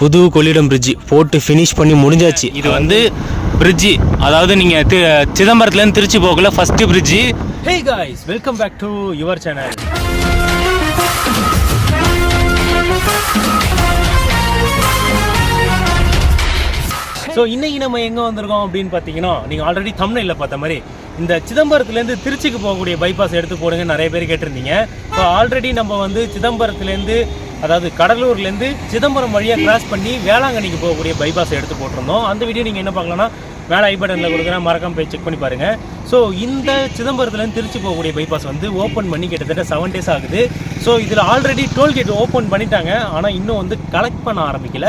புது கொள்ளிடம் பிரிட்ஜ் போட்டு ஃபினிஷ் பண்ணி முடிஞ்சாச்சு. இது வந்து பிரிட்ஜி அதாவது நீங்கள் தி சிதம்பரத்துலேருந்து திருச்சி போகல first bridge hey guys welcome back to your channel so இன்னைக்கு நம்ம எங்கே வந்திருக்கோம் அப்படின்னு பார்த்தீங்கன்னா நீங்கள் ஆல்ரெடி தமிழில் பார்த்த மாதிரி இந்த சிதம்பரத்துலேருந்து திருச்சிக்கு போகக்கூடிய பைபாஸ் எடுத்து போடுங்க நிறைய பேர் கேட்டிருந்தீங்க. ஸோ ஆல்ரெடி நம்ம வந்து சிதம்பரத்துலேருந்து அதாவது கடலூர்லேருந்து சிதம்பரம் வழியாக கிராஸ் பண்ணி வேளாங்கண்ணிக்கு போகக்கூடிய பைபாஸ் எடுத்து போட்டிருந்தோம். அந்த வீடியோ நீங்கள் என்ன பார்க்கலாம்னா மேலே ஐ பட்டனில் கொடுக்குறேன் மறக்காம போய் செக் பண்ணி பாருங்கள் ஸோ இந்த சிதம்பரத்துலேருந்து திருச்சி போகக்கூடிய பைபாஸ் வந்து ஓப்பன் பண்ணி கிட்டத்தட்ட செவன் டேஸ் ஆகுது. ஸோ இதில் ஆல்ரெடி டோல்கேட் ஓப்பன் பண்ணிட்டாங்க. ஆனால் இன்னும் வந்து கலெக்ட் பண்ண ஆரம்பிக்கல.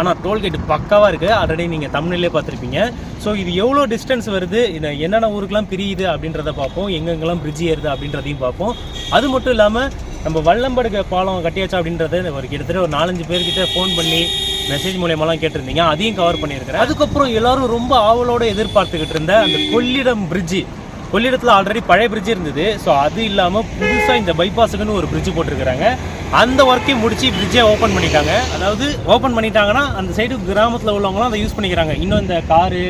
ஆனால் டோல்கேட் பக்காவாக இருக்குது ஆல்ரெடி நீங்கள் தமிழ்லேயே பார்த்துருப்பீங்க. ஸோ இது எவ்வளோ டிஸ்டன்ஸ் வருது? இது என்னென்ன ஊருக்கெலாம் பிரியுது அப்படின்றத பார்ப்போம். எங்கெங்கெல்லாம் பிரிட்ஜ் ஏறுது அப்படின்றதையும் பார்ப்போம். அது மட்டும் இல்லாமல் நம்ம வல்லம்படுக்க பாலம் கட்டியாச்சா அப்படின்றத ஒரு கிட்டத்தட்ட ஒரு நாலஞ்சு பேர்கிட்ட ஃபோன் பண்ணி மெசேஜ் மூலியமாலாம் கேட்டிருந்தீங்க. அதையும் கவர் பண்ணியிருக்கிறேன். அதுக்கப்புறம் எல்லாரும் ரொம்ப ஆவலோட எதிர்பார்த்துக்கிட்டு இருந்த அந்த கொள்ளிடம் பிரிட்ஜு கொள்ளிடத்தில் ஆல்ரெடி பழைய பிரிட்ஜ் இருந்தது. ஸோ அது இல்லாமல் புதுசாக இந்த பைபாஸுக்குன்னு ஒரு பிரிட்ஜ் போட்டிருக்கிறாங்க. அந்த ஒர்க்கையும் முடிச்சு பிரிட்ஜை ஓப்பன் பண்ணிட்டாங்க. அதாவது ஓப்பன் பண்ணிட்டாங்கன்னா அந்த சைடு கிராமத்தில் உள்ளவங்களாம் அதை யூஸ் பண்ணிக்கிறாங்க. இன்னும் இந்த காரு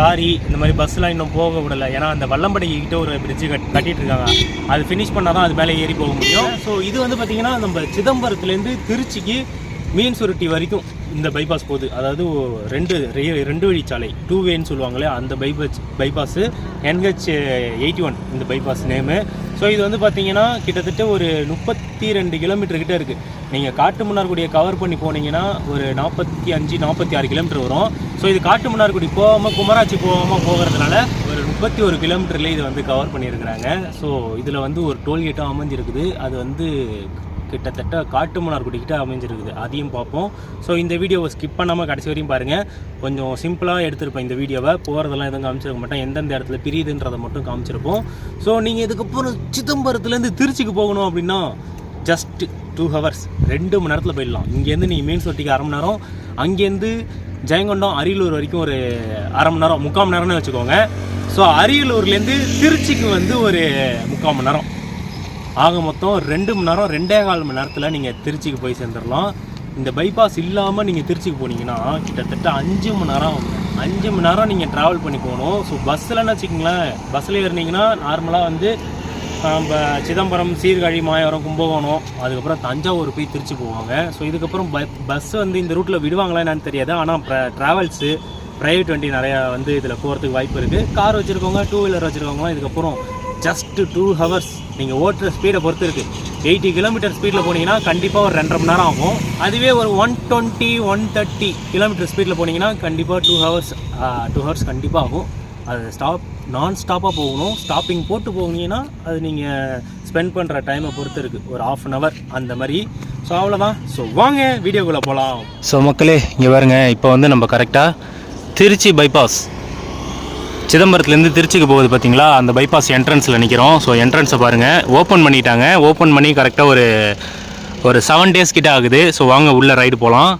லாரி இந்த மாதிரி பஸ்லாம் இன்னும் போக விடலை. ஏன்னா அந்த வல்லம்படிக்கிட்ட ஒரு பிரிட்ஜ் கட் கட்டிட்டு இருக்காங்க. அது ஃபினிஷ் பண்ணால் தான் அது மேலே ஏறி போக முடியும். ஸோ இது வந்து பார்த்தீங்கன்னா நம்ம சிதம்பரத்துலேருந்து திருச்சிக்கு மீன் சுருட்டி வரைக்கும். இந்த பைபாஸ் போகுது அதாவது ரெண்டு ரெண்டு வழி ரெண்டு வழிச்சாலை டூ வேன்னு சொல்லுவாங்களே அந்த bypass bypass NH eighty one இந்த பைபாஸ் நேமு ஸோ இது வந்து பார்த்தீங்கன்னா கிட்டத்தட்ட ஒரு முப்பத்தி ரெண்டு கிலோமீட்டர் கிட்டே இருக்குது நீங்கள் காட்டு மன்னார்குடியை கவர் பண்ணி போனீங்கன்னா ஒரு நாற்பத்தி அஞ்சு நாற்பத்தி ஆறு கிலோமீட்டர் வரும். ஸோ இது காட்டு மன்னார்குடி போகாமல் குமராட்சி போகாமல் போகிறதுனால ஒரு முப்பத்தி ஒரு கிலோமீட்டர்லேயே இது வந்து கவர் பண்ணியிருக்கிறாங்க. ஸோ இதில் வந்து ஒரு டோல்கேட்டும் அமைஞ்சிருக்குது. அது வந்து கிட்டத்தட்ட காட்டு மன்னார்குடி அமைஞ்சிருக்குது. அதையும் பார்ப்போம். ஸோ இந்த வீடியோவை ஸ்கிப் பண்ணாமல் கடைசி வரையும் பாருங்கள் கொஞ்சம் சிம்பிளாக எடுத்திருப்பேன் இந்த வீடியோவை. போகிறதெல்லாம் எதுவும் காமிச்சிருக்க மாட்டேன். எந்தெந்த இடத்துல பிரியுதுன்றதை மட்டும் காமிச்சிருப்போம். ஸோ நீங்கள் இதுக்கப்புறம் சிதம்பரத்துலேருந்து திருச்சிக்கு போகணும் அப்படின்னா ஜஸ்ட் டூ ஹவர்ஸ் ரெண்டு மணி நேரத்தில் போயிடலாம். இங்கேருந்து நீங்கள் மீன் சொட்டிக்கு அரை மணி நேரம். அங்கேருந்து ஜெயங்கொண்டம் அரியலூர் வரைக்கும் ஒரு அரை மணி நேரம் முக்கால் மணி நேரம்னு வச்சுக்கோங்க. ஸோ அரியலூர்லேருந்து திருச்சிக்கு வந்து ஒரு முக்கால் மணி நேரம். ஆக மொத்தம் ரெண்டு மணி நேரம் ரெண்டே கால் மணி நேரத்தில் நீங்கள் திருச்சிக்கு போய் சேர்ந்துடலாம் இந்த பைபாஸ் இல்லாமல் நீங்கள் திருச்சிக்கு போனீங்கன்னா கிட்டத்தட்ட அஞ்சு மணி நேரம் ஆகும். அஞ்சு மணி நேரம் நீங்கள் ட்ராவல் பண்ணி போகணும். ஸோ பஸ்ஸில்னு வச்சுக்கோங்களேன். பஸ்ஸில் ஏறினீங்கன்னா நார்மலாக வந்து நம்ம சிதம்பரம் சீர்காழி மாயவரம் கும்பகோணம் அதுக்கப்புறம் தஞ்சாவூர் போய் திருச்சி போவாங்க. ஸோ இதுக்கப்புறம் ப பஸ் வந்து இந்த ரூட்டில் விடுவாங்களா என்னன்னு தெரியாது. ஆனால் ட்ராவல்ஸு ப்ரைவேட் வண்டி நிறையா வந்து இதில் போகிறதுக்கு வாய்ப்பு இருக்குது கார் வச்சுருக்கவங்க டூ வீலர் வச்சுருக்கவங்களாம் இதுக்கப்புறம் ஜஸ்ட் டூ ஹவர்ஸ் நீங்கள் ஓட்டுற ஸ்பீடை பொறுத்து இருக்குது எயிட்டி கிலோமீட்டர் ஸ்பீடில் போனீங்கன்னா கண்டிப்பாக ஒரு ரெண்டரை மணி நேரம் ஆகும். அதுவே ஒரு one twenty one thirty kilometre ஸ்பீடில் போனீங்கன்னா கண்டிப்பாக டூ ஹவர்ஸ் டூ ஹவர்ஸ் கண்டிப்பாக ஆகும். அது ஸ்டாப் நான் ஸ்டாப்பாக போகணும். ஸ்டாப்பிங் போட்டு போனீங்கன்னா அது நீங்கள் ஸ்பெண்ட் பண்ணுற டைமை பொறுத்து இருக்குது ஒரு ஆஃப் அன் ஹவர் அந்த மாதிரி. ஸோ அவ்வளோதான் ஸோ வாங்க வீடியோக்குள்ளே போகலாம் ஸோ மக்களே இங்கே பாருங்கள் இப்போ வந்து நம்ம கரெக்டாக திருச்சி பைபாஸ் சிதம்பரத்துலேருந்து திருச்சிக்கு போகுது பார்த்தீங்களா? அந்த பைபாஸ் என்ட்ரன்ஸில் நிற்கிறோம் ஸோ என்ட்ரன்ஸை பாருங்கள் ஓப்பன் பண்ணிட்டாங்க. ஓப்பன் பண்ணி கரெக்டாக ஒரு ஒரு செவன் டேஸ் கிட்ட ஆகுது. ஸோ வாங்க உள்ளே ரைடு போகலாம்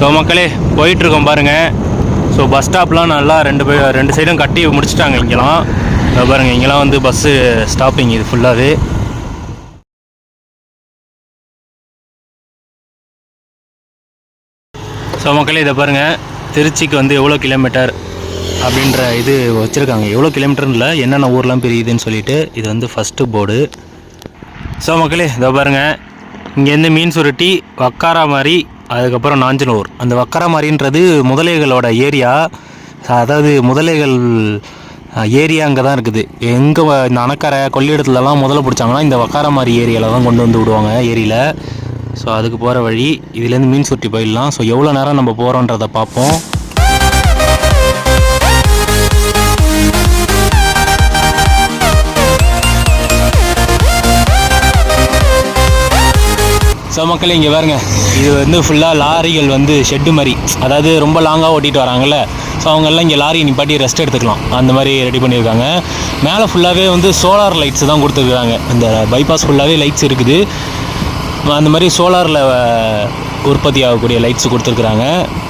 ஸோ மக்களே போயிட்டுருக்கோம் பாருங்கள் ஸோ பஸ் ஸ்டாப்லாம் நல்லா ரெண்டு பே ரெண்டு சைடும் கட்டி முடிச்சிட்டாங்க இங்கெல்லாம். பாருங்கள் இங்கெல்லாம் வந்து பஸ்ஸு ஸ்டாப்பிங் இது ஃபுல்லாகவே ஸோ மக்களே இதை பாருங்கள் திருச்சிக்கு வந்து எவ்வளோ கிலோமீட்டர் அப்படின்ற இது வச்சுருக்காங்க. எவ்வளோ கிலோமீட்டர்னு இல்லை என்னென்ன ஊர்லாம் பிரியுதுன்னு சொல்லிட்டு இது வந்து ஃபஸ்ட்டு போர்டு ஸோ மக்களே இதை பாருங்கள் இங்கேருந்து மீன் சுருட்டி வக்காராமாரி அதுக்கப்புறம் நாஞ்சனூர். அந்த வக்காராமாரின்றது முதலைகளோட ஏரியா அதாவது முதலைகள் ஏரியா அங்கே தான் இருக்குது. எங்கே இந்த அணக்கரை கொள்ளிடத்துலலாம் முதல்ல பிடிச்சாங்கன்னா இந்த வக்காரமாரி ஏரியாவில் தான் கொண்டு வந்து விடுவாங்க ஏரியில். ஸோ அதுக்கு போகிற வழி இதுலேருந்து மீன் சுருட்டி போயிடலாம். ஸோ எவ்வளோ நேரம் நம்ம போகிறோன்றதை பார்ப்போம். ஸோ மக்களே இங்கே பாருங்க. இது வந்து ஃபுல்லாக லாரிகள் வந்து ஷெட்டு மாதிரி. அதாவது ரொம்ப லாங்காக ஓட்டிட்டு வராங்கல்ல. ஸோ அவங்கெல்லாம் இங்கே லாரி நிப்பாட்டி ரெஸ்ட் எடுத்துக்கலாம். அந்த மாதிரி ரெடி பண்ணியிருக்காங்க. மேலே ஃபுல்லாகவே வந்து சோலார் லைட்ஸ் தான் கொடுத்துருக்காங்க. இந்த பைபாஸ் ஃபுல்லாகவே லைட்ஸ் இருக்குது. அந்த மாதிரி சோலாரில் உற்பத்தி ஆகக்கூடிய லைட்ஸ் கொடுத்துருக்குறாங்க.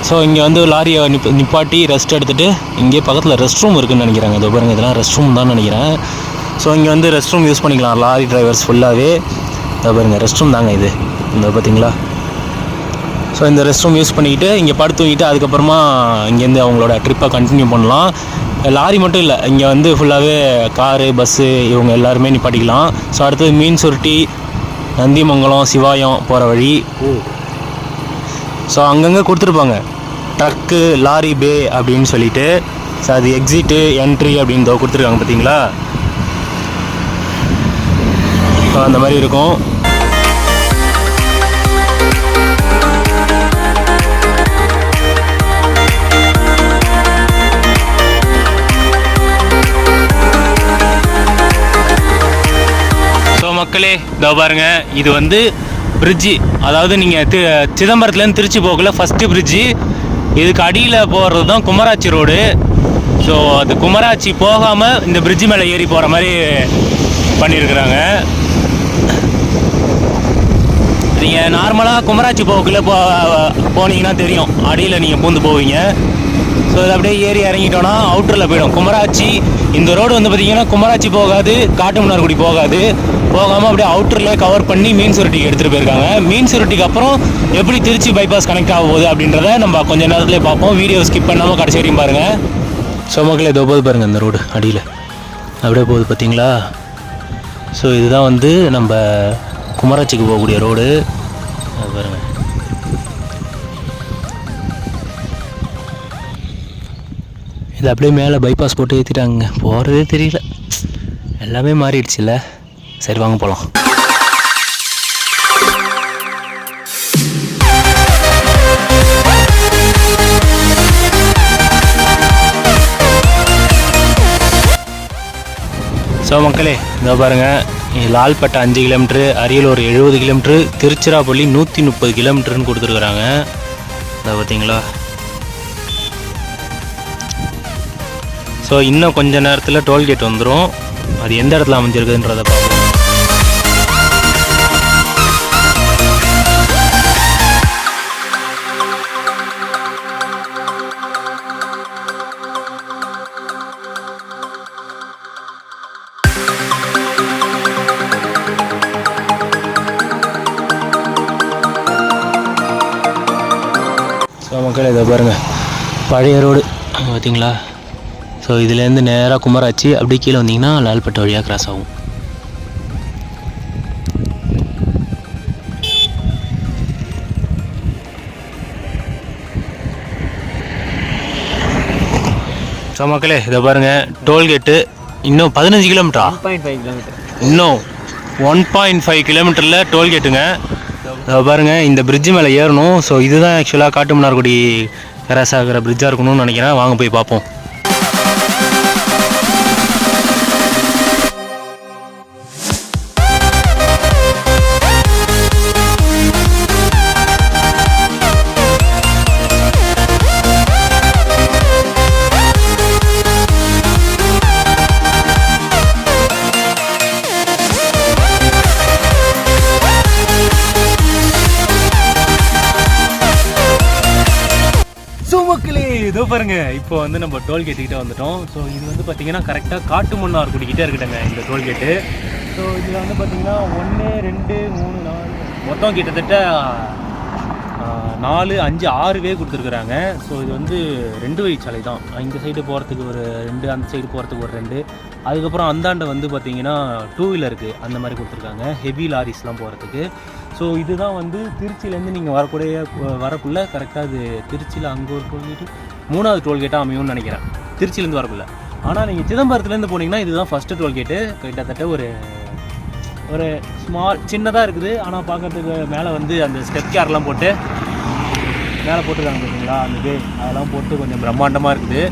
ஸோ இங்கே வந்து லாரியை நிப் நிப்பாட்டி ரெஸ்ட் எடுத்துகிட்டு இங்கே பக்கத்தில் ரெஸ்ட் ரூம் இருக்குதுன்னு நினைக்கிறாங்க. இது பாருங்க இதெல்லாம் ரெஸ்ட் ரூம் தான் நினைக்கிறேன். ஸோ இங்கே வந்து ரெஸ்ட் ரூம் யூஸ் பண்ணிக்கலாம். லாரி டிரைவர்ஸ் ஃபுல்லாகவே இதோ ரெஸ்ட் ரூம் தாங்க இது. இந்த பார்த்தீங்களா? ஸோ இந்த ரெஸ்ட் ரூம் யூஸ் பண்ணிக்கிட்டு இங்கே படுத்து தூங்கிட்டு அதுக்கப்புறமா இங்கேருந்து அவங்களோட ட்ரிப்பை கண்டினியூ பண்ணலாம். லாரி மட்டும் இல்லை இங்கே வந்து ஃபுல்லாகவே காரு பஸ்ஸு இவங்க எல்லாருமே நிப்பாட்டிக்கலாம். ஸோ அடுத்தது மீன் சுருட்டி நந்திமங்கலம் சிவாயம் போகிற வழி. ஸோ அங்கங்கே கொடுத்துருப்பாங்க. ட்ரக்கு லாரி பே அப்படின்னு சொல்லிட்டு. ஸோ அது எக்ஸிட்டு என்ட்ரி அப்படின்னு கொடுத்துருக்காங்க பார்த்தீங்களா? ஸோ அந்த மாதிரி இருக்கும். மக்களே இதோ பாருங்க இது வந்து பிரிட்ஜி அதாவது நீங்கள் தி சிதம்பரத்துலேருந்து திருச்சி போகல ஃபஸ்ட்டு பிரிட்ஜி இதுக்கு அடியில் போகிறது தான் குமராட்சி ரோடு ஸோ அது குமராட்சி போகாமல் இந்த பிரிட்ஜி மேலே ஏறி போகிற மாதிரி பண்ணியிருக்கிறாங்க நீங்கள் நார்மலாக குமராட்சி போகக்குள்ளே போ போனீங்கன்னா தெரியும். அடியில் நீங்கள் பூந்து போவீங்க. ஸோ இது அப்படியே ஏறி இறங்கிட்டோன்னா அவுட்டரில் போயிடும். குமராட்சி இந்த ரோடு வந்து பார்த்தீங்கன்னா குமராட்சி போகாது காட்டுமன்னார்குடி போகாது. போகாமல் அப்படியே அவுட்டர்லேயே கவர் பண்ணி மீன் சுருட்டிக்கு எடுத்துகிட்டு போயிருக்காங்க. மீன் சுருட்டிக்கு அப்புறம் எப்படி திருச்சி பைபாஸ் கனெக்ட் ஆக போகுது அப்படின்றத நம்ம கொஞ்ச நேரத்துலேயே பார்ப்போம். வீடியோ ஸ்கிப் பண்ணாமல் கடைசி வரையும் பாருங்கள் ஸோ மக்கள் ஏதோ போது பாருங்கள் இந்த ரோடு அடியில். அப்படியே போகுது பார்த்தீங்களா ஸோ இதுதான் வந்து நம்ம குமராட்சிக்கு போகக்கூடிய ரோடு பாருங்கள் இது அப்படியே மேலே பைபாஸ் போட்டு ஏற்றிட்டாங்க போகிறதே தெரியல. எல்லாமே மாறிடுச்சுல்ல. சரி வாங்க போகலாம் ஸோ மக்களே இதோ பாருங்கள் இங்க லால்பேட்டை அஞ்சு கிலோமீட்ரு அரியலூர் எழுபது கிலோமீட்ரு திருச்சிராப்பள்ளி நூற்றி முப்பது கிலோமீட்டருன்னு கொடுத்துருக்குறாங்க. இதை பார்த்தீங்களா? ஸோ இன்னும் கொஞ்ச நேரத்தில் டோல்கேட் வந்துடும் அது எந்த இடத்துல அமைஞ்சிருக்குதுன்றதை பார்ப்போம். ஸோ மக்கள் இதை பாருங்கள் பழைய ரோடு. பார்த்தீங்களா ஸோ இதுலேருந்து நேராக குமராட்சி அப்படியே கீழே வந்தீங்கன்னா லால்பட்டு வழியாக கிராஸ் ஆகும். ஸோ மக்களே இதை பாருங்கள் டோல்கேட்டு இன்னும் பதினஞ்சு கிலோமீட்டரா? பாயிண்ட் ஃபைவ் கிலோமீட்டர் இன்னும் ஒன் பாயிண்ட் ஃபைவ் கிலோமீட்டரில் டோல்கேட்டுங்க. இதை பாருங்கள் இந்த பிரிட்ஜு மேலே ஏறணும். ஸோ இதுதான் ஆக்சுவலாக காட்டுமன்னார்குடி கிராஸ் ஆகிற பிரிட்ஜாக இருக்கணும்னு நினைக்கிறேன். வாங்க போய் பார்ப்போம். பாருங்க இப்போ வந்து நம்ம டோல்கேட் கிட்ட வந்துட்டோம். ஸோ இது வந்து பார்த்தீங்கன்னா கரெக்டாக காட்டுமன்னார் குடிக்கிட்டே இருக்கட்டுங்க இந்த டோல்கேட்டு ஸோ இதில் வந்து பார்த்தீங்கன்னா ஒன்று ரெண்டு மூணு நாலு மொத்தம் கிட்டத்தட்ட நாலு அஞ்சு ஆறு வே கொடுத்துருக்குறாங்க. ஸோ இது வந்து ரெண்டு வழிச்சாலை தான். இந்த சைடு போகிறதுக்கு ஒரு ரெண்டு அந்த சைடு போகிறதுக்கு ஒரு ரெண்டு. அதுக்கப்புறம் அந்தாண்ட வந்து பார்த்தீங்கன்னா டூ வீலருக்கு அந்த மாதிரி கொடுத்துருக்காங்க. ஹெவி லாரிஸ்லாம் போகிறதுக்கு ஸோ இதுதான் வந்து திருச்சியிலேருந்து நீங்கள் வரக்கூடிய வரக்குள்ளே கரெக்டாக அது திருச்சியில் அங்கே ஒரு டோல்கேட்டு மூணாவது டோல்கேட்டாக அமையும்னு நினைக்கிறேன். திருச்சியிலேருந்து வரக்குள்ள. ஆனால் நீங்கள் சிதம்பரத்துலேருந்து போனீங்கன்னா இதுதான் ஃபஸ்ட்டு டோல்கேட்டு கிட்டத்தட்ட ஒரு ஒரு ஸ்மால் சின்னதாக இருக்குது. ஆனால் பார்க்கறதுக்கு மேலே வந்து அந்த ஸ்டெப் கேர்லாம் போட்டு மேலே போட்டுருக்காங்க பார்த்தீங்களா அந்த இது. அதெல்லாம் போட்டு கொஞ்சம் பிரம்மாண்டமாக இருக்குது.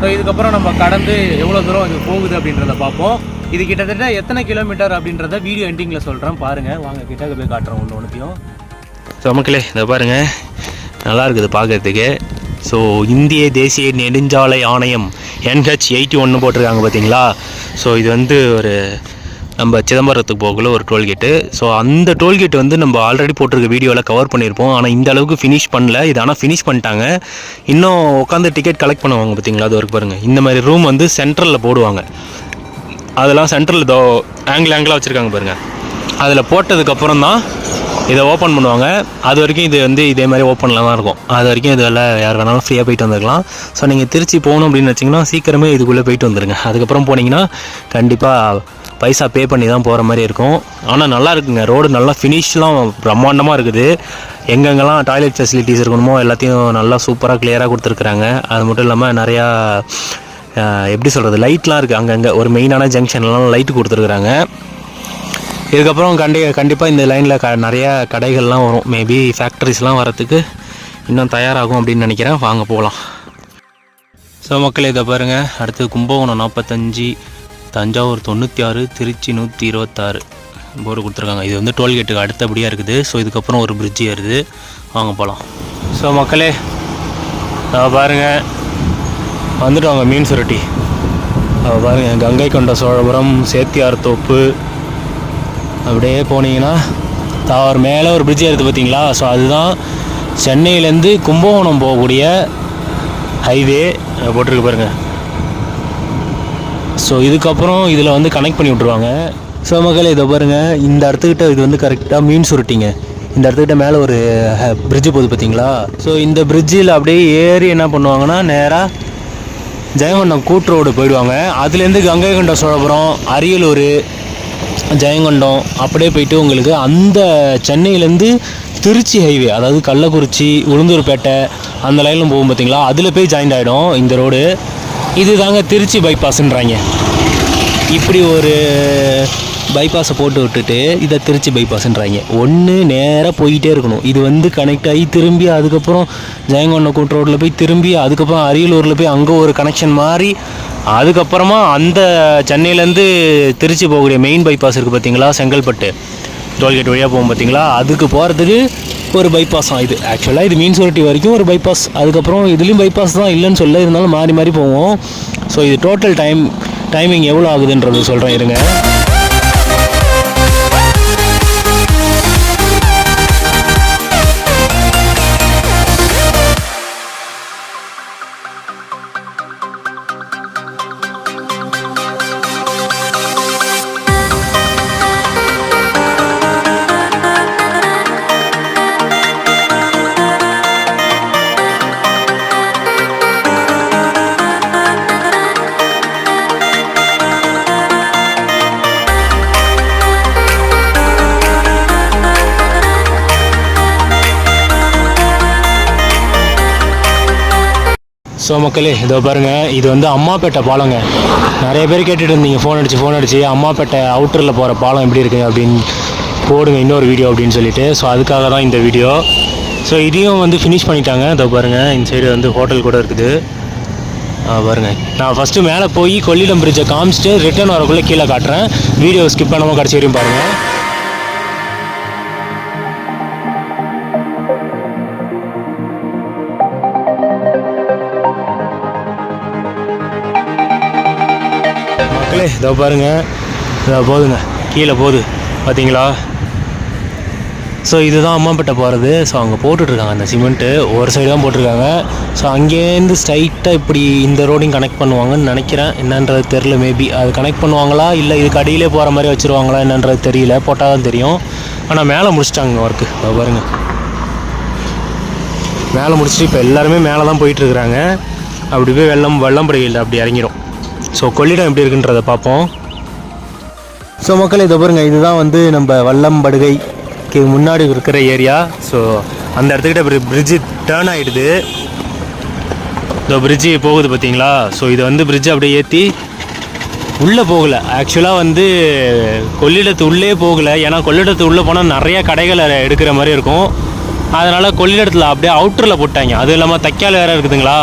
ஸோ இதுக்கப்புறம் நம்ம கடந்து எவ்வளோ தூரம் இது போகுது அப்படின்றத பார்ப்போம். இது கிட்டத்தட்ட எத்தனை கிலோமீட்டர் அப்படின்றத வீடியோ எண்டிங்கில் சொல்கிறேன் பாருங்கள் வாங்க கிட்ட போய் காட்டுறோம் ஒன்று ஒன்றுத்தையும் ஸோ மக்களே இதை பாருங்கள் நல்லா இருக்குது பார்க்கறதுக்கு. ஸோ இந்திய தேசிய நெடுஞ்சாலை ஆணையம் என்ஹெச் எயிட்டி ஒன்று போட்டிருக்காங்க பார்த்தீங்களா? ஸோ இது வந்து ஒரு நம்ம சிதம்பரத்துக்கு போகல ஒரு டோல்கேட்டு ஸோ அந்த டோல்கேட் வந்து நம்ம ஆல்ரெடி போட்டிருக்க வீடியோவில் கவர் பண்ணியிருப்போம். ஆனால் இந்த அளவுக்கு ஃபினிஷ் பண்ணல. இது ஆனால் ஃபினிஷ் பண்ணிட்டாங்க. இன்னும் உட்காந்து டிக்கெட் கலெக்ட் பண்ணுவாங்க பார்த்தீங்களா? அது வரைக்கும் பாருங்கள் இந்த மாதிரி ரூம் வந்து சென்ட்ரலில் போடுவாங்க. அதெல்லாம் சென்ட்ரல் தோ ஆங்கிள் ஆங்கிளாக வச்சுருக்காங்க பாருங்கள் அதில் போட்டதுக்கப்புறம் தான் இதை ஓப்பன் பண்ணுவாங்க. அது வரைக்கும் இது வந்து இதே மாதிரி ஓப்பனில் தான் இருக்கும். அது வரைக்கும் இதில் யார் வேணாலும் ஃப்ரீயாக போயிட்டு வந்துருக்கலாம் ஸோ நீங்கள் திருச்சி போகணும் அப்படின்னு வச்சிங்கன்னா சீக்கிரமே இதுக்குள்ளே போயிட்டு வந்துருங்க. அதுக்கப்புறம் போனீங்கன்னா கண்டிப்பாக பைசா பே பண்ணி தான் போகிற மாதிரி இருக்கும். ஆனால் நல்லா இருக்குங்க. ரோடு நல்லா ஃபினிஷ்லாம் பிரம்மாண்டமாக இருக்குது. எங்கெங்கெல்லாம் டாய்லெட் ஃபெசிலிட்டிஸ் இருக்கணுமோ எல்லாத்தையும் நல்லா சூப்பராக கிளியராக கொடுத்துருக்குறாங்க. அது மட்டும் இல்லாமல் நிறையா எப்படி சொல்கிறது லைட்லாம் இருக்குது அங்கங்கே ஒரு மெயினான ஜங்ஷன்லாம் லைட்டு கொடுத்துருக்குறாங்க. இதுக்கப்புறம் கண்டி கண்டிப்பாக இந்த லைனில் க நிறைய கடைகள்லாம் வரும். மேபி ஃபேக்ட்ரிஸ்லாம் வரத்துக்கு இன்னும் தயாராகும் அப்படின்னு நினைக்கிறேன். வாங்க போகலாம் ஸோ மக்களே இதை பாருங்கள் அடுத்து கும்பகோணம் நாற்பத்தஞ்சு தஞ்சாவூர் தொண்ணூற்றி ஆறு திருச்சி நூற்றி இருபத்தாறு போர்டு கொடுத்துருக்காங்க. இது வந்து டோல்கேட்டுக்கு அடுத்தபடியாக இருக்குது. ஸோ இதுக்கப்புறம் ஒரு பிரிட்ஜ் ஏறுது. வாங்க போகலாம் ஸோ மக்களே நான் பாருங்கள் வந்துடுவாங்க மீன் சுருட்டி. பாருங்கள் கங்கை கொண்ட சோழபுரம் சேத்தியார் தோப்பு அப்படியே போனீங்கன்னா தாவர் மேலே ஒரு பிரிட்ஜ் ஏறுது பார்த்தீங்களா? ஸோ அதுதான் சென்னையிலேருந்து கும்பகோணம் போகக்கூடிய ஹைவே போட்டிருக்கு பாருங்கள் ஸோ இதுக்கப்புறம் இதில் வந்து கனெக்ட் பண்ணி விட்ருவாங்க ஸோ மக்கள் இதை பாருங்கள் இந்த இடத்துக்கிட்ட இது வந்து கரெக்டாக மீன் சுருட்டிங்க. இந்த இடத்துக்கிட்ட மேலே ஒரு பிரிட்ஜு போகுது பார்த்தீங்களா? ஸோ இந்த பிரிட்ஜில் அப்படியே ஏறி என்ன பண்ணுவாங்கன்னா நேராக ஜெயங்கொண்டம் கூட்டு ரோடு போயிடுவாங்க. அதுலேருந்து கங்கை கொண்ட சோழபுரம் அரியலூர் ஜெயங்கொண்டம் அப்படியே போயிட்டு உங்களுக்கு அந்த சென்னையிலேருந்து திருச்சி ஹைவே அதாவது கள்ளக்குறிச்சி உளுந்தூர்பேட்டை அந்த லைனில் போகும் பார்த்தீங்களா? அதில் போய் ஜாயிண்ட் ஆகிடும் இந்த ரோடு இது தாங்க திருச்சி பைபாஸ்ன்றாங்க இப்படி ஒரு பைபாஸை போட்டு விட்டுட்டு இதை திருச்சி பைபாஸ்ன்றாங்க ஒன்று நேராக போயிட்டே இருக்கணும். இது வந்து கனெக்ட் ஆகி திரும்பி அதுக்கப்புறம் ஜெயங்கொண்டம் கூட்டு ரோட்டில் போய் திரும்பி அதுக்கப்புறம் அரியலூரில் போய் அங்கே ஒரு கனெக்ஷன் மாதிரி அதுக்கப்புறமா அந்த சென்னையிலேருந்து திருச்சி போகக்கூடிய மெயின் பைபாஸ் இருக்குது பார்த்தீங்களா? செங்கல்பட்டு. டோல்கேட் வழியாக போகும் பார்த்தீங்களா? அதுக்கு போகிறதுக்கு ஒரு பைபாஸ் தான் இது. ஆக்சுவலாக இது மீன் சுரட்டி வரைக்கும் ஒரு பைபாஸ் அதுக்கப்புறம் இதுலேயும் பைபாஸ் தான் இல்லைன்னு சொல்ல இருந்தாலும் மாறி மாறி போவோம். ஸோ இது டோட்டல் டைம் டைமிங் எவ்வளோ ஆகுதுன்றது சொல்கிறேன் இருங்க. ஸோ மக்களே இதோ பாருங்கள் இது வந்து அம்மாப்பேட்டை பாலங்க. நிறைய பேர் கேட்டுட்டு இருந்தீங்க. ஃபோன் அடிச்சு ஃபோன் அடிச்சு. அம்மாப்பேட்டை அவுட்டரில் போகிற பாலம் எப்படி இருக்குது அப்படின்னு போடுங்க இன்னொரு வீடியோ அப்படின்னு சொல்லிட்டு. ஸோ அதுக்காக தான் இந்த வீடியோ ஸோ இதையும் வந்து ஃபினிஷ் பண்ணிட்டாங்க. இதோ பாருங்கள் இந்த சைடு வந்து ஹோட்டல் கூட இருக்குது. ஆ, நான் ஃபஸ்ட்டு மேலே போய் கொள்ளிடம் பிரிட்ஜை காமிச்சிட்டு ரிட்டர்ன் வரக்குள்ளே கீழே காட்டுறேன். வீடியோ ஸ்கிப் பண்ணாமல் கடைசி வரையும் பாருங்கள் மக்களே இதோ பாருங்க. இதோ போதுங்க. கீழே போகுது. பார்த்தீங்களா ஸோ இதுதான் அம்மாப்பேட்டை போகிறது ஸோ அங்கே போட்டுட்ருக்காங்க அந்த சிமெண்ட்டு ஒரு சைடு தான் போட்டிருக்காங்க. ஸோ அங்கேருந்து ஸ்ட்ரைட்டாக இப்படி இந்த ரோடையும் கனெக்ட் பண்ணுவாங்கன்னு நினைக்கிறேன். என்னன்றது தெரில மேபி அது கனெக்ட் பண்ணுவாங்களா? இல்லை இதுக்கு அடியிலே போகிற மாதிரி வச்சுருவாங்களா? என்னன்றது தெரியல. போட்டால் தான் தெரியும். ஆனால் மேலே முடிச்சிட்டாங்க ஒர்க்கு இதோ பாருங்க. மேலே முடிச்சுட்டு இப்போ எல்லாருமே மேலே தான் போயிட்டுருக்குறாங்க. அப்படி போய் வெள்ளம் வெள்ளம் படுகையில் அப்படி இறங்கிடும் ஸோ கொள்ளிடம் எப்படி இருக்குன்றதை பார்ப்போம். ஸோ மக்கள் இதை பாருங்க இதுதான் வந்து நம்ம வல்லம்படுகைக்கு முன்னாடி இருக்கிற ஏரியா. ஸோ அந்த இடத்துக்கிட்ட பிரிட்ஜு டேர்ன் ஆகிடுது இந்த பிரிட்ஜு போகுது பார்த்தீங்களா? ஸோ இதை வந்து பிரிட்ஜை அப்படியே ஏற்றி உள்ளே போகலை. ஆக்சுவலாக வந்து கொள்ளிடத்து உள்ளே போகலை. ஏன்னா கொள்ளிடத்து உள்ளே போனால் நிறைய கடைகளை எடுக்கிற மாதிரி இருக்கும். அதனால் கொள்ளிடத்தில் அப்படியே அவுட்டரில் போட்டாங்க. அதுவும் இல்லாமல் தைக்கால் வேறு இருக்குதுங்களா?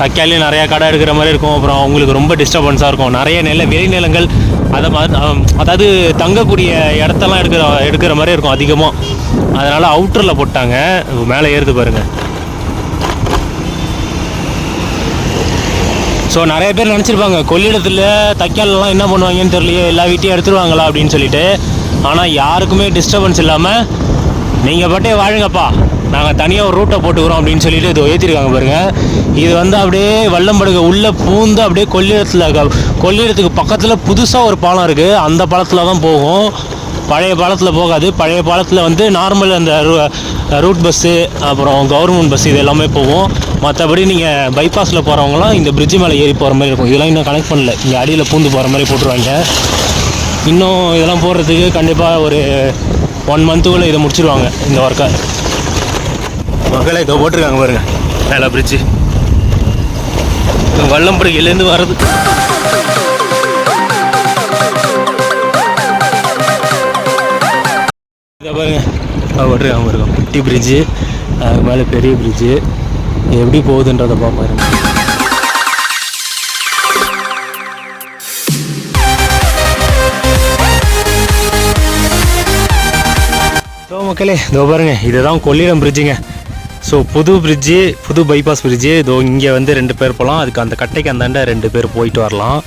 தக்காளியும் நிறையா கடை எடுக்கிற மாதிரி இருக்கும். அப்புறம் அவங்களுக்கு ரொம்ப டிஸ்டர்பன்ஸாக இருக்கும். நிறைய நில விளைநிலங்கள் அதை அதாவது தங்கக்கூடிய இடத்தெல்லாம் எடுக்கிற எடுக்கிற மாதிரி இருக்கும் அதிகமாக அதனால் அவுட்டரில் போட்டாங்க. மேலே ஏறுது பாருங்கள் ஸோ நிறைய பேர் நினச்சிருப்பாங்க கொள்ளிடத்தில் தைக்காலெலாம் என்ன பண்ணுவாங்கன்னு தெரியலையே எல்லா வீட்டையும் எடுத்துருவாங்களா அப்படின்னு சொல்லிட்டு. ஆனால் யாருக்குமே டிஸ்டர்பன்ஸ் இல்லாமல் நீங்கள் பாட்டே வாழுங்கப்பா. நாங்கள் தனியாக ஒரு ரூட்டை போட்டுக்கிறோம் அப்படின்னு சொல்லிட்டு இது ஏற்றிருக்காங்க பாருங்கள் இது வந்து அப்படியே வல்லம்படுக உள்ளே பூந்து அப்படியே கொள்ளிடத்தில் கொள்ளிடத்துக்கு பக்கத்தில் புதுசாக ஒரு பாலம் இருக்குது அந்த பாலத்தில் தான் போகும். பழைய பாலத்தில் போகாது. பழைய பாலத்தில் வந்து நார்மல் அந்த ரூட் பஸ்ஸு அப்புறம் கவர்மெண்ட் பஸ் இது எல்லாமே போகும். மற்றபடி நீங்கள் பைபாஸில் போகிறவங்களாம் இந்த பிரிட்ஜு மேலே ஏறி போகிற மாதிரி இருக்கும். இதெல்லாம் இன்னும் கனெக்ட் பண்ணல. இங்கே அடியில் பூந்து போகிற மாதிரி போட்டுருவாங்க. இன்னும் இதெல்லாம் போடுறதுக்கு கண்டிப்பாக ஒரு ஒன் மந்த்துக்குள்ளே இதை முடிச்சிருவாங்க இந்த ஒர்க்கை மக்களை இதை போட்டிருக்காங்க பாருங்க. மேலே பிரிட்ஜு வல்லம்படியிலேருந்து வர்றது. இதை பாருங்க. போட்டிருக்காங்க பாருங்க. குட்டி பிரிட்ஜு அதுக்கு மேலே பெரிய பிரிட்ஜு எப்படி போகுதுன்றதை பார்ப்பாருங்க ஸோ மக்களே இதோ பாருங்க. இதுதான் கொள்ளிடம் பிரிட்ஜுங்க ஸோ புது பிரிட்ஜு புது பைபாஸ் பிரிட்ஜு இதோ இங்கே வந்து ரெண்டு பேர் போகலாம் அதுக்கு அந்த கட்டைக்கு அந்தாண்ட ரெண்டு பேர் போயிட்டு வரலாம்.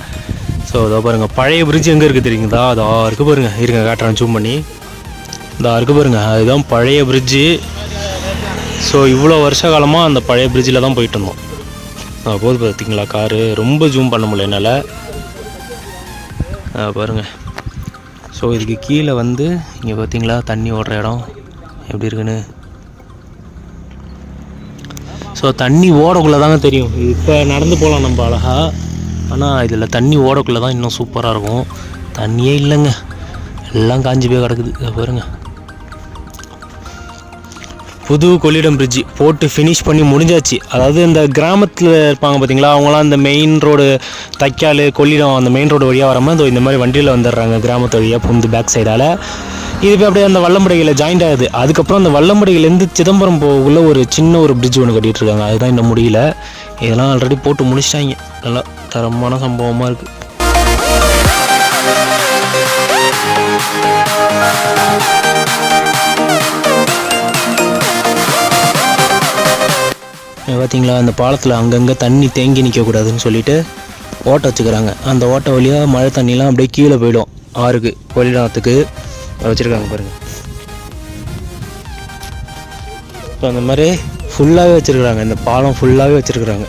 ஸோ இதோ பாருங்கள் பழைய பிரிட்ஜ் எங்கே இருக்குது தெரியுங்களா? அதோ இருக்கு பாருங்க. இருங்க காட்டுறேன் ஜூம் பண்ணி. இதோ இருக்கு பாருங்க அதுதான் பழைய பிரிட்ஜு ஸோ இவ்வளோ வருஷ காலமாக அந்த பழைய பிரிட்ஜில் தான் போயிட்டு இருந்தோம். ஆ, போது பார்த்தீங்களா காரு ரொம்ப ஜூம் பண்ண முடியல என்னால். பாருங்கள் ஸோ இதுக்கு கீழே வந்து இங்கே பார்த்தீங்களா தண்ணி ஓடுற இடம். எப்படி இருக்குன்னு? ஸோ தண்ணி ஓடக்குள்ளே தாங்க தெரியும். இப்போ நடந்து போகலாம் நம்ம அழகா. ஆனால் இதில் தண்ணி ஓடக்குள்ளே தான் இன்னும் சூப்பராக இருக்கும். தண்ணியே இல்லைங்க. எல்லாம் காஞ்சி போய் கிடக்குது. பாருங்கள் புது கொள்ளிடம் பிரிட்ஜ் போட்டு ஃபினிஷ் பண்ணி முடிஞ்சாச்சு. அதாவது இந்த கிராமத்தில் இருப்பாங்க பார்த்தீங்களா அவங்களாம் இந்த மெயின் ரோடு தைக்கால் கொள்ளிடம் அந்த மெயின் ரோடு வழியாக வராமல் இந்த மாதிரி வண்டியில் வந்துடுறாங்க கிராமத்து வழியாக புந்து பேக் சைடால் இது போய் அப்படியே அந்த வல்லம்படையில் ஜாயிண்ட் ஆகுது. அதுக்கப்புறம் அந்த வல்லம்படையிலேருந்து சிதம்பரம் போகக்குள்ள ஒரு சின்ன ஒரு பிரிட்ஜ் ஒன்று கட்டிகிட்டு இருக்காங்க. அதுதான் இன்னும் முடியல. இதெல்லாம் ஆல்ரெடி போட்டு முடிச்சிட்டாங்க. நல்லா தரமான சம்பவமாக இருக்குது பார்த்தீங்களா அந்த பாலத்தில் அங்கங்கே தண்ணி தேங்கி நிற்கக்கூடாதுன்னு சொல்லிட்டு ஓட்டை வச்சுக்கிறாங்க. அந்த ஓட்டை வழியாக மழை தண்ணிலாம் அப்படியே கீழே போயிடும். ஆறுக்கு கொள்ளிடத்துக்கு வச்சுருக்காங்க பாருங்கள் இப்போ அந்த மாதிரி ஃபுல்லாகவே வச்சுருக்குறாங்க. இந்த பாலம் ஃபுல்லாகவே வச்சுருக்குறாங்க.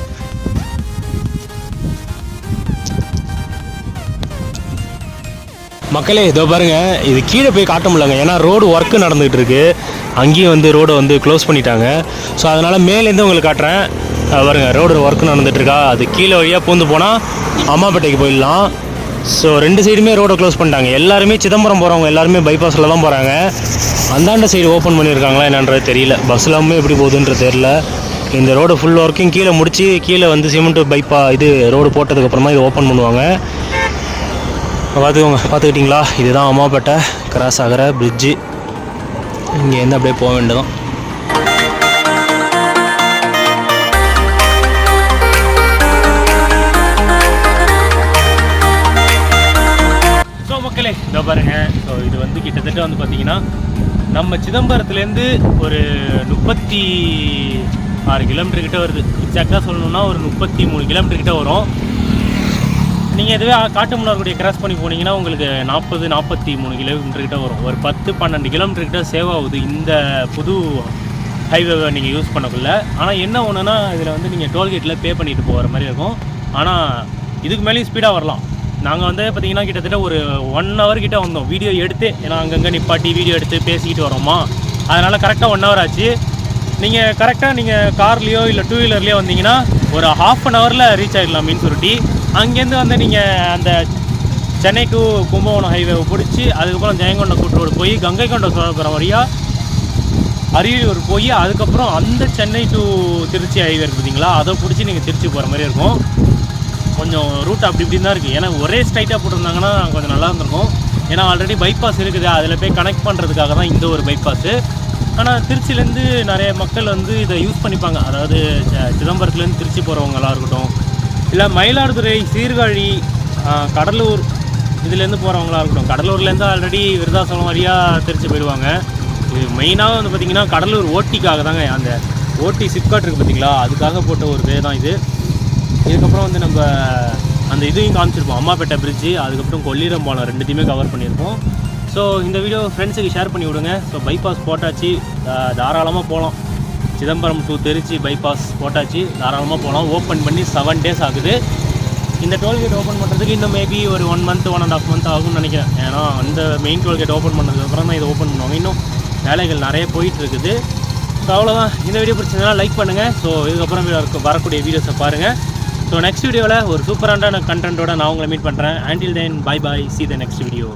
மக்களே இதோ பாருங்க. இது கீழே போய் காட்ட முடியலங்க. ஏன்னா ரோடு ஒர்க்கு நடந்துகிட்டு இருக்கு. அங்கேயும் வந்து ரோடை வந்து க்ளோஸ் பண்ணிட்டாங்க. ஸோ அதனால் மேலேருந்து உங்களுக்கு காட்டுறேன். பாருங்கள் ரோடு ஒர்க் நடந்துகிட்ருக்கா அது கீழே வழியாக பூந்து போனால் அம்மாப்பேட்டைக்கு போயிடலாம். ஸோ ரெண்டு சைடுமே ரோடை க்ளோஸ் பண்ணிட்டாங்க. எல்லாருமே சிதம்பரம் போகிறவங்க எல்லாருமே பைபாஸில் தான் போகிறாங்க அந்தாண்ட சைடு ஓப்பன் பண்ணியிருக்காங்களா என்னன்றது தெரியல. பஸ் எல்லாமே எப்படி போகுதுன்றது தெரியல. இந்த ரோடு ஃபுல் ஒர்க்கையும் கீழே முடித்து கீழே வந்து சிமெண்ட்டு பைப்பா இது ரோடு போட்டதுக்கப்புறமா இது ஓப்பன் பண்ணுவாங்க. பார்த்துக்கோங்க பார்த்துக்கிட்டிங்களா? இதுதான் அம்மாப்பேட்டை கிராஸ் ஆகிற பிரிட்ஜு இங்கேருந்து அப்படியே போக வேண்டியதான் ஸோ மக்களே இதோ பாருங்கள் ஸோ இது வந்து கிட்டத்தட்ட வந்து பார்த்தீங்கன்னா நம்ம சிதம்பரத்துலேருந்து ஒரு முப்பத்தி ஆறு கிலோமீட்டர் கிட்ட வருது. எக்ஸாக்டாக சொல்லணும்னா ஒரு முப்பத்தி மூணு கிலோமீட்டர் கிட்ட வரும். நீங்கள் இதுவே காட்டுமன்னார்குடியை கிராஸ் பண்ணி போனீங்கன்னா உங்களுக்கு நாற்பது நாற்பத்தி மூணு கிலோமீட்டர் கிட்ட வரும். ஒரு பத்து பன்னெண்டு கிலோமீட்டர் கிட்ட சேவ் ஆகுது இந்த புது ஹைவேவை நீங்கள் யூஸ் பண்ணக்குள்ள. ஆனால் என்ன ஒன்றுனா இதில் வந்து நீங்கள் டோல்கேட்டில் பே பண்ணிட்டு போகிற மாதிரி இருக்கும். ஆனால் இதுக்கு மேலேயும் ஸ்பீடாக வரலாம். நாங்கள் வந்து பார்த்தீங்கன்னா கிட்டத்தட்ட ஒரு ஒன் ஹவர் கிட்டே வந்தோம். வீடியோ எடுத்து ஏன்னா அங்கங்கே நிப்பாட்டி வீடியோ எடுத்து பேசிக்கிட்டு வரோமா. அதனால் கரெக்டாக ஒன் ஹவர் ஆச்சு. நீங்கள் கரெக்டாக நீங்கள் கார்லேயோ இல்லை டூ வீலர்லேயோ வந்தீங்கன்னா ஒரு ஹாஃப் அன் ஹவரில் ரீச் ஆகிடலாம் மீன் சுருட்டி அங்கேருந்து வந்து நீங்கள் அந்த சென்னை டு கும்பகோணம் ஹைவேவை பிடிச்சி அதுக்கப்புறம் ஜெயங்கொண்டம் கூட்டோடு போய் கங்கை கொண்ட சோழபுரம் வழியாக அரியலூர் போய் அதுக்கப்புறம் அந்த சென்னை டு திருச்சி ஹைவே இருக்குதுங்களா பார்த்தீங்களா அதை பிடிச்சி நீங்கள் திருச்சி போகிற மாதிரி இருக்கும். கொஞ்சம் ரூட் அப்படி இப்படி தான் இருக்குது ஏன்னா ஒரே ஸ்ட்ரைட்டாக போட்டிருந்தாங்கன்னா கொஞ்சம் நல்லா இருந்திருக்கும். ஏன்னா ஆல்ரெடி பைபாஸ் இருக்குது. அதில் போய் கனெக்ட் பண்ணுறதுக்காக தான் இந்த ஒரு பைபாஸு ஆனால் திருச்சியிலேருந்து நிறைய மக்கள் வந்து இதை யூஸ் பண்ணிப்பாங்க. அதாவது சிதம்பரத்துலேருந்து திருச்சி போகிறவங்களா இருக்கட்டும் இல்லை மயிலாடுதுறை சீர்காழி கடலூர் இதுலேருந்து போகிறவங்களா இருக்கட்டும். கடலூர்லேருந்து ஆல்ரெடி விருதாசலம் வழியாக திருச்சி போயிடுவாங்க. இது மெயினாக வந்து பார்த்திங்கன்னா கடலூர் ஓட்டிக்காக தாங்க அந்த ஓட்டி சிப்காட் இருக்குது பார்த்திங்களா அதுக்காக போட்ட ஒரு வே தான் இது. இதுக்கப்புறம் வந்து நம்ம அந்த இதையும் காமிச்சிருப்போம். அம்மாப்பேட்டை பிரிட்ஜு அதுக்கப்புறம் கொள்ளிடம் பாலம் ரெண்டுத்தையுமே கவர் பண்ணியிருப்போம். ஸோ இந்த வீடியோ ஃப்ரெண்ட்ஸுக்கு ஷேர் பண்ணி விடுங்க. ஸோ பைபாஸ் போட்டாச்சு. தாராளமாக போகலாம் சிதம்பரம் டு திருச்சி பைபாஸ் போட்டாச்சு. தாராளமாக போகலாம் ஓப்பன் பண்ணி செவன் டேஸ் ஆகுது. இந்த டோல்கேட் ஓப்பன் பண்ணுறதுக்கு இன்னும் மேபி ஒரு one month one and half month ஆகும்னு நினைக்கிறேன். ஏன்னா அந்த மெயின் டோல்கேட் ஓப்பன் பண்ணதுக்கப்புறம் தான் இதை ஓப்பன் பண்ணுவாங்க. இன்னும் வேலைகள் நிறைய போயிட்டு இருக்குது. ஸோ அவ்வளோதான் இந்த வீடியோ பிடிச்சதுனா லைக் பண்ணுங்கள் ஸோ இதுக்கப்புறம் வரக்கூடிய வீடியோஸை பாருங்கள் ஸோ நெக்ஸ்ட் வீடியோவில் ஒரு சூப்பரான கண்டென்ட்டோட நான் உங்களை மீட் பண்ணுறேன் until then bye bye see the next video